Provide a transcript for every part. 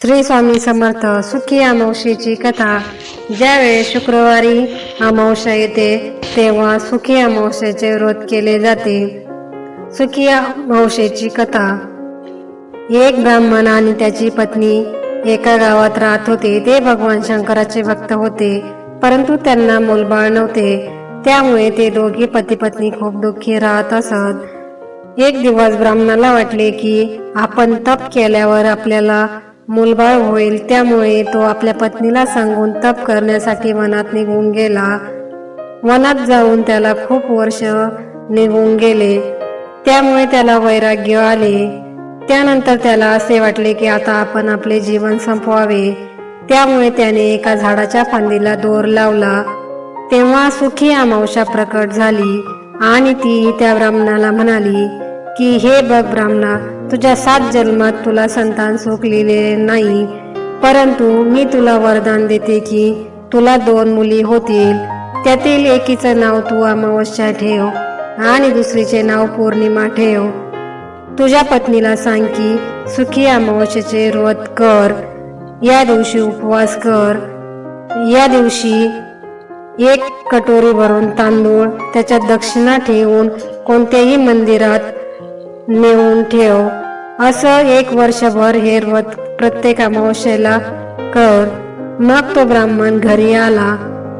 श्री स्वामी समर्थ सुखी अमावशेची कथा. ज्यावेळेस शुक्रवारी अमावस्या येते तेव्हा सुखी अमावस्येचे व्रत केले जाते. सुखी अमावशेची कथा. एक ब्राह्मण आणि त्याची पत्नी एका गावात राहत होते. ते भगवान शंकराचे भक्त होते परंतु त्यांना मूलबाळ नव्हते. त्यामुळे ते दोघे पती पत्नी खूप दुःखी राहत असत. एक दिवस ब्राह्मणाला वाटले की आपण तप केल्यावर आपल्याला मूलबाळ होईल. त्यामुळे तो आपल्या पत्नीला सांगून तप करण्यासाठी वनात निघून गेला. वनात जाऊन त्याला खूप वर्ष निघून गेले. त्यामुळे त्याला वैराग्य आले. त्यानंतर त्याला असे वाटले की आता आपण आपले जीवन संपवावे. त्यामुळे त्याने एका झाडाच्या फांदीला दोर लावला. तेव्हा सुखी अमावशा प्रकट झाली आणि ती त्या ब्राह्मणाला म्हणाली की हे बघ ब्राह्मणा तुझ्या सात जन्मात तुला संतान सुख नाही. परंतु मी तुला वरदान देते की तुला दोन मुली होतील. त्यातील एकीचं नाव तू अमावस्या ठेव आणि दुसरीचे नाव पौर्णिमा ठेव. तुझ्या पत्नीला सांग की सुखी अमावस्येचे व्रत कर. या दिवशी उपवास कर. या दिवशी एक कटोरी भरून तांदूळ त्याच्या दक्षिणा ठेवून कोणत्याही मंदिरात नेऊन ठेव. असं एक वर्षभर हे व्रत प्रत्येक अमावस्येला कर. मग तो ब्राह्मण घरी आला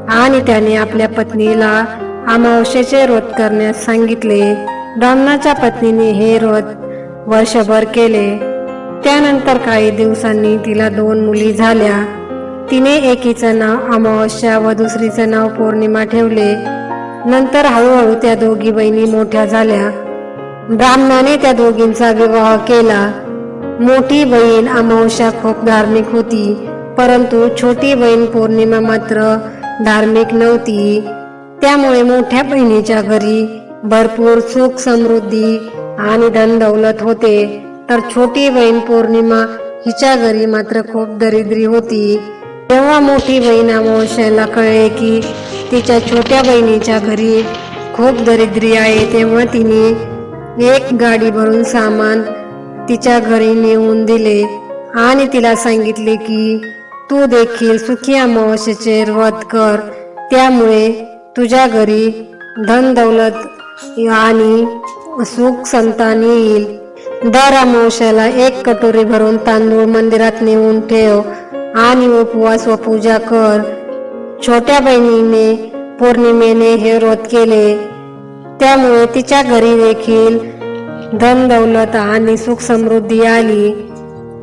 आणि त्याने आपल्या पत्नीला अमावस्येचे व्रत करण्यास सांगितले. ब्राह्मणाच्या पत्नीने हे व्रत वर्षभर केले. त्यानंतर काही दिवसांनी तिला दोन मुली झाल्या. तिने एकीचं नाव अमावस्या व दुसरीचं नाव पौर्णिमा ठेवले. नंतर हळूहळू त्या दोघी बहिणी मोठ्या झाल्या. ब्राह्मणाने त्या दोघींचा विवाह केला. मोठी बहीण अमावस्या खूप धार्मिक होती परंतु छोटी बहीण पौर्णिमा मात्र धार्मिक नव्हती. त्यामुळे मोठ्या बहिणीच्या घरी भरपूर सुख समृद्धी आणि धन दौलत होते. तर छोटी बहीण पौर्णिमा हिच्या घरी मात्र खूप दरिद्री होती. तेव्हा मोठी बहीण अमावस्याला कळले की तिच्या छोट्या बहिणीच्या घरी खूप दरिद्री आहे तेव्हा तिने एक गाडी भरून सामान तिच्या घरी नेऊन दिले आणि तिला सांगितले की तू देखील सुखी अमावस्येचे व्रत कर. त्यामुळे तुझ्या घरी धन दौलत आणि सुख संतान येईल. दर अमावस्याला एक कटोरी भरून तांदूळ मंदिरात नेऊन ठेव आणि उपवास व पूजा कर. छोट्या बहिणीने पौर्णिमेने हे व्रत केले. त्यामुळे तिच्या घरी देखील धन दौलत आणि सुख समृद्धी आली.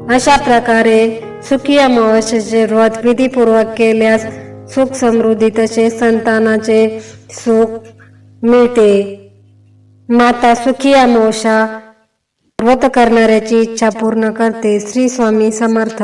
अशा प्रकारे सुखी अमावस्याचे व्रत विधीपूर्वक केल्यास सुख समृद्धी तसेच संतानाचे सुख मिळते. माता सुखी अमावस्या व्रत करणाऱ्याची इच्छा पूर्ण करते श्री स्वामी समर्थ.